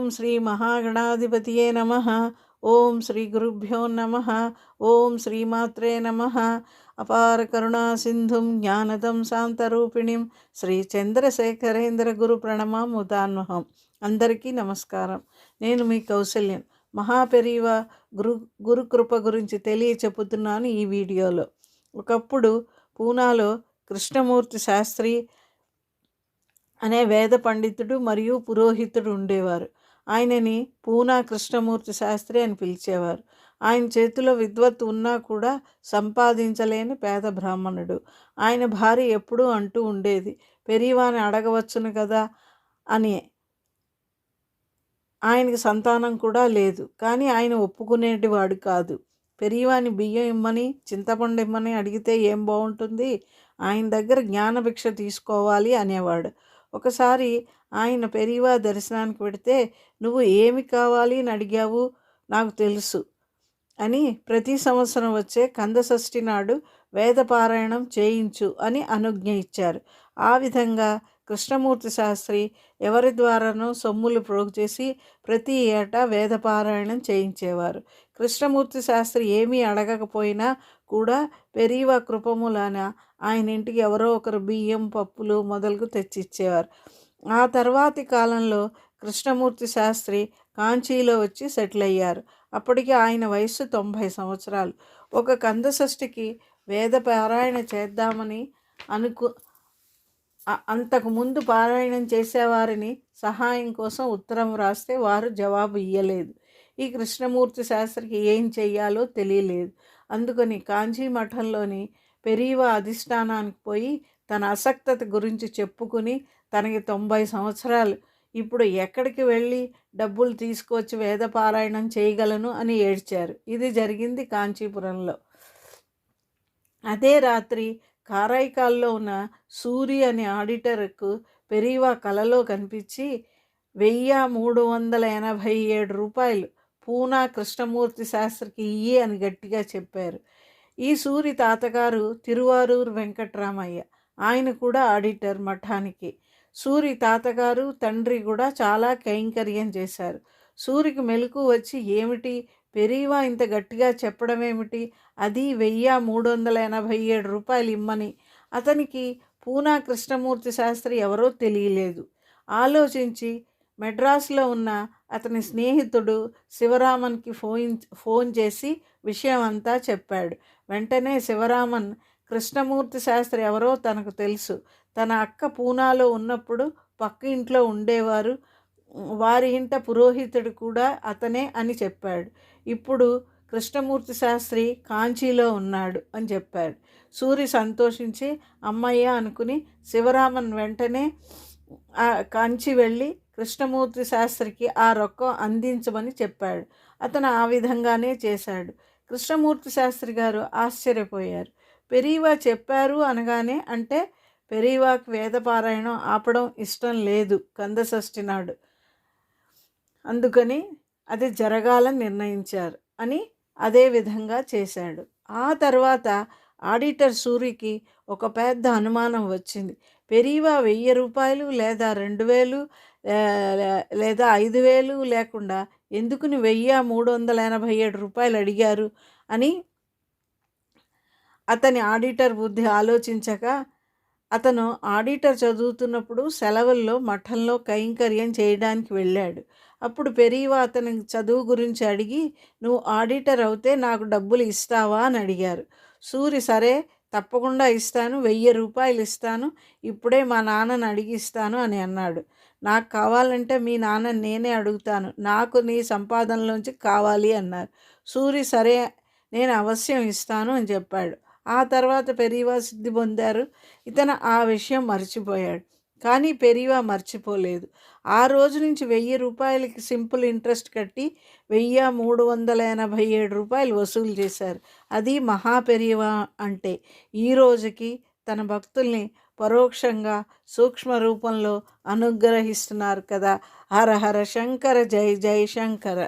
ఓం శ్రీ మహాగణాధిపతియే నమ. ఓం శ్రీ గురుభ్యో నమ. ఓం శ్రీమాత్రే నమ. అపార కరుణా సింధుం జ్ఞానదం శాంతరూపిణిం శ్రీ చంద్రశేఖరేంద్ర గురు ప్రణమాముదాన్వహం. అందరికీ నమస్కారం. నేను మీ కౌశల్యం. మహాపెరీవ గురు గురుకృప గురించి తెలియచెప్పుతున్నాను ఈ వీడియోలో. ఒకప్పుడు పూనాలో కృష్ణమూర్తి శాస్త్రి అనే వేద పండితుడు మరియు పురోహితుడు ఉండేవారు. ఆయనని పూనా కృష్ణమూర్తి శాస్త్రి అని పిలిచేవారు. ఆయన చేతిలో విద్వత్ ఉన్నా కూడా సంపాదించలేని పేద బ్రాహ్మణుడు. ఆయన భార్య ఎప్పుడూ అంటూ ఉండేది పెరివాని అడగవచ్చును కదా అని. ఆయనకి సంతానం కూడా లేదు కానీ ఆయన ఒప్పుకునేటివాడు కాదు. పెరియవాని బియ్యం ఇమ్మని చింతపండు ఇమ్మని అడిగితే ఏం బాగుంటుంది ఆయన దగ్గర జ్ఞానభిక్ష తీసుకోవాలి అనేవాడు. ఒకసారి ఆయన పెరివా దర్శనానికి పెడితే నువ్వు ఏమి కావాలి అని అడిగావు? నాకు తెలుసు అని ప్రతి సంవత్సరం వచ్చే కందషష్ఠి నాడు వేదపారాయణం చేయించు అని అనుజ్ఞ ఇచ్చారు. ఆ విధంగా కృష్ణమూర్తి శాస్త్రి ఎవరి ద్వారానో సొమ్ములు ప్రోగు చేసి ప్రతి ఏటా వేదపారాయణం చేయించేవారు. కృష్ణమూర్తి శాస్త్రి ఏమీ అడగకపోయినా కూడా పెరీవ కృపములన ఆయన ఇంటికి ఎవరో ఒకరు బియ్యం పప్పులు మొదలుగు తెచ్చిచ్చేవారు. ఆ తర్వాతి కాలంలో కృష్ణమూర్తి శాస్త్రి కాంచీలో వచ్చి సెటిల్ అయ్యారు అప్పటికి ఆయన వయస్సు తొంభై సంవత్సరాలు. ఒక కందషష్ఠికి వేద పారాయణ చేద్దామని అనుకు అంతకు ముందు పారాయణం చేసేవారిని సహాయం కోసం ఉత్తరం రాస్తే వారు జవాబు ఇయ్యలేదు. ఈ కృష్ణమూర్తి శాస్త్రికి ఏం చెయ్యాలో తెలియలేదు. అందుకని కాంచీ మఠంలోని పెరీవ అధిష్టానానికి పోయి తన అసక్తత గురించి చెప్పుకుని తనకి తొంభై సంవత్సరాలు. ఇప్పుడు ఎక్కడికి వెళ్ళి డబ్బులు తీసుకొచ్చి వేదపారాయణం చేయగలను అని ఏడ్చారు. ఇది జరిగింది కాంచీపురంలో. అదే రాత్రి కారాయికాల్లో ఉన్న సూరి అనే ఆడిటర్కు పెరీవా కలలో కనిపించి వెయ్యి మూడు వందల ఎనభై ఏడు రూపాయలు పూనా కృష్ణమూర్తి శాస్త్రికి ఇయ్యి అని గట్టిగా చెప్పారు. ఈ సూరి తాతగారు తిరువారూరు వెంకట్రామయ్య. ఆయన కూడా ఆడిటర్ మఠానికి. సూరి తాతగారు తండ్రి కూడా చాలా కైంకర్యం చేశారు. సూరికి మెలకు వచ్చి ఏమిటి? పెరీవా ఇంత గట్టిగా చెప్పడం ఏమిటి అది వెయ్యి మూడు వందల ఎనభై ఏడు రూపాయలు ఇమ్మని. అతనికి పూనా కృష్ణమూర్తి శాస్త్రి ఎవరో తెలియలేదు. ఆలోచించి మెడ్రాస్లో ఉన్న అతని స్నేహితుడు శివరామన్కి ఫోన్ ఫోన్ చేసి విషయం అంతా చెప్పాడు. వెంటనే శివరామన్ కృష్ణమూర్తి శాస్త్రి ఎవరో తనకు తెలుసు. తన అక్క పూనాలో ఉన్నప్పుడు పక్క ఇంట్లో ఉండేవారు. వారి ఇంట పురోహితుడు కూడా అతనే అని చెప్పాడు. ఇప్పుడు కృష్ణమూర్తి శాస్త్రి కాంచీలో ఉన్నాడు అని చెప్పాడు. సూరి సంతోషించి అమ్మయ్య అనుకుని శివరామన్ వెంటనే కాంచి వెళ్ళి కృష్ణమూర్తి శాస్త్రికి ఆ రొక్కం అందించమని చెప్పాడు. అతను ఆ విధంగానే చేశాడు. కృష్ణమూర్తి శాస్త్రి గారు ఆశ్చర్యపోయారు. పెరీవా చెప్పారు అనగానే అంటే పెరీవాకి వేదపారాయణం ఆపడం ఇష్టం లేదు కందషష్ఠి నాడు. అందుకని అది జరగాలని నిర్ణయించారు అని అదే విధంగా చేశాడు. ఆ తర్వాత ఆడిటర్ సూరికి ఒక పెద్ద అనుమానం వచ్చింది. పెరీవా వెయ్యి రూపాయలు లేదా రెండు వేలు లేదా ఐదు వేలు లేకుండా ఎందుకుని వెయ్యి మూడు వందల ఎనభై ఏడు రూపాయలు అడిగారు అని అతని ఆడిటర్ బుద్ధి ఆలోచించక అతను ఆడిటర్ చదువుతున్నప్పుడు సెలవుల్లో మఠంలో కైంకర్యం చేయడానికి వెళ్ళాడు. అప్పుడు పెరీవా అతని చదువు గురించి అడిగి నువ్వు ఆడిటర్ అవుతే నాకు డబ్బులు ఇస్తావా? అని అడిగారు. సూరి సరే తప్పకుండా ఇస్తాను వెయ్యి రూపాయలు ఇస్తాను ఇప్పుడే మా నాన్నని అడిగిస్తాను అని అన్నాడు. నాకు కావాలంటే మీ నాన్న నేనే అడుగుతాను. నాకు నీ సంపాదనలోంచి కావాలి అన్నారు. సూరి సరే నేను అవశ్యం ఇస్తాను అని చెప్పాడు. ఆ తర్వాత పెరీవా సిద్ధి పొందారు. ఇతను ఆ విషయం మర్చిపోయాడు. కానీ పెరీవా మర్చిపోలేదు. ఆ రోజు నుంచి వెయ్యి రూపాయలకి సింపుల్ ఇంట్రెస్ట్ కట్టి వెయ్యి మూడు వందల ఎనభై ఏడు రూపాయలు వసూలు చేశారు. అది మహా పెరివా అంటే ఈ రోజుకి తన భక్తుల్ని పరోక్షంగా సూక్ష్మ రూపంలో అనుగ్రహిస్తున్నారు కదా. హర హర శంకర జై జై శంకర.